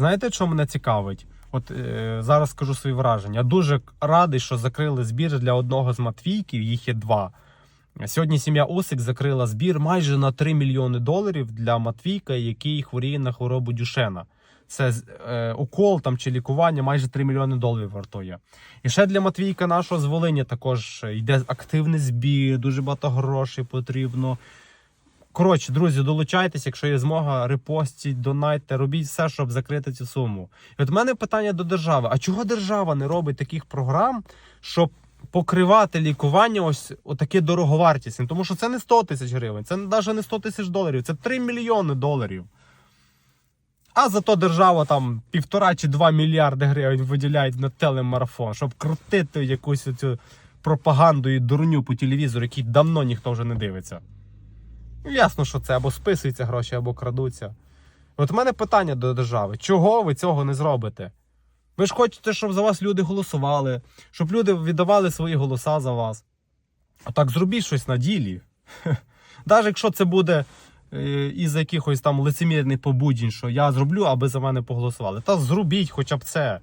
Знаєте, що мене цікавить? От е, зараз скажу свої враження. Дуже радий, що закрили збір для одного з Матвійків, їх є два. Сьогодні сім'я Усик закрила збір майже на 3 мільйони доларів для Матвійка, який хворіє на хворобу Дюшена. Це е, укол там чи лікування майже 3 мільйони доларів вартує. І ще для Матвійка нашого з Волині також йде активний збір, дуже багато грошей потрібно. Коротше, друзі, долучайтесь, якщо є змога, репостіть, донайте, робіть все, щоб закрити цю суму. І от в мене питання до держави: а чого держава не робить таких програм, щоб покривати лікування ось отаке дороговартісне? Тому що це не 100 тисяч гривень, це навіть не 100 тисяч доларів, це 3 мільйони доларів. А зато держава там півтора чи два мільярди гривень виділяє на телемарафон, щоб крутити якусь цю пропаганду і дурню по телевізору, який давно ніхто вже не дивиться. Ну, Ясно, що це або списуються гроші, або крадуться. От у мене питання до держави: чого ви цього не зробите? Ви ж хочете, щоб за вас люди голосували, щоб люди віддавали свої голоса за вас. А так зробіть щось на ділі. Навіть якщо це буде е, із якихось там лицемірних побуджень, що я зроблю, аби за мене поголосували. Та зробіть хоча б це.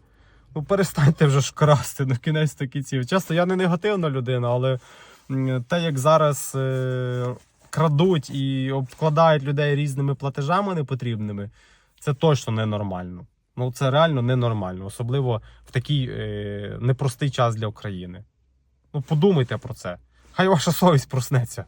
Ну перестаньте вже ж красти на кінець такі ці. Часто я не негативна людина, але те, як зараз е, крадуть і обкладають людей різними платежами непотрібними, це точно ненормально. Ну це реально ненормально, особливо в такий е, непростий час для України. Ну подумайте про це. Хай ваша совість проснеться.